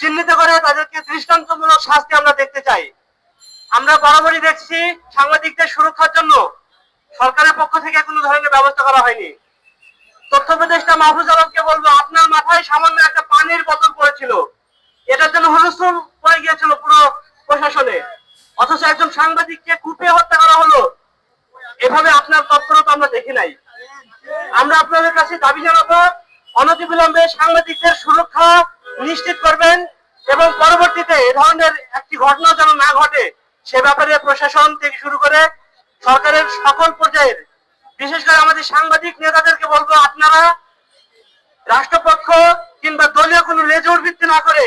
চিহ্নিত করে তাদেরকে দৃষ্টান্তমূলক শাস্তি আমরা দেখতে চাই। আমরা বরাবরই দেখছি সাংবাদিকদের সুরক্ষার জন্য সরকারের পক্ষ থেকে কোনো ধরনের ব্যবস্থা করা হয়নি। তথ্য উপদেষ্টা মাহফুজ আলমকে বলব, আপনার মাথায় সামান্য একটা পানির বোতল পড়েছিল। এটার জন্য হুলস্থুল পড়ে গিয়েছিল পুরো প্রশাসনে। অথচ একজন সাংবাদিককে কুপিয়ে হত্যা করা হলো, এভাবে আপনার তৎপরতা আমরা দেখি নাই। আমরা আপনাদের কাছে দাবি জানাব, অনতিবিলম্বে সাংবাদিকদের সুরক্ষা পরবর্তীতে এ ধরনের একটি ঘটনা যেন না ঘটে, সে ব্যাপারে প্রশাসন থেকে শুরু করে সরকারের সকল পর্যায়ের, বিশেষ করে আমাদের সাংবাদিক নেতাদেরকে বলব আপনারা, রাষ্ট্রপক্ষ কিংবা দলীয় কোনো লেজুর ভিত্তি না করে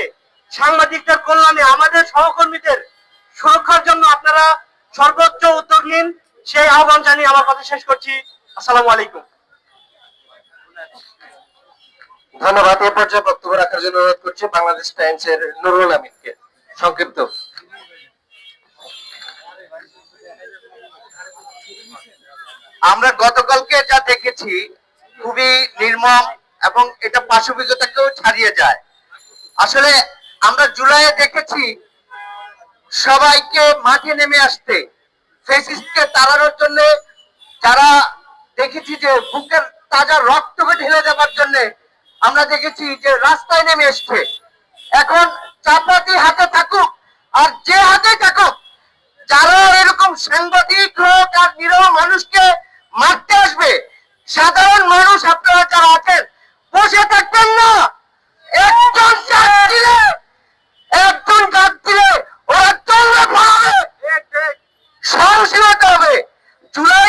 সাংবাদিকদের কল্যাণে আমাদের সহকর্মীদের সুরক্ষার জন্য আপনারা সর্বোচ্চ উদ্যোগ নিন, সেই আহ্বান জানিয়ে আমার কথা শেষ করছি। আসসালামু আলাইকুম। ধন্যবাদ, এ পর্যায়ে বক্তব্য রাখার জন্য অনুরোধ করছি বাংলাদেশ টাইমস এর নুরুল আমিনকে। সংক্ষিপ্ত। আমরা গতকালকে যা দেখেছি, খুবই নির্মম এবং এটা পাশবিকতাকেও ছাড়িয়ে যায়। আসলে আমরা জুলাইয়ে দেখেছি, সবাইকে মাঠে নেমে আসতে ফেসিস্টকে তাড়ানোর জন্য, যারা দেখেছি যে বুকের তাজা রক্তকে ঢেলে দেওয়ার জন্য আমরা দেখেছি যে রাস্তায় নেমে এসছে। এখন চাপাতি হাতে থাকুক, আর যে হাতে থাকুক, যারা এরকম সাংবাদিক হোক আর নিরহ মানুষকে মারতে আসবে, সাধারণ মানুষ আপনারা যারা আছেন, বসে থাকবেন না। একজন একজন ডাক দিলে ওরা চলবে সাহসী হতে হবে। জুলাই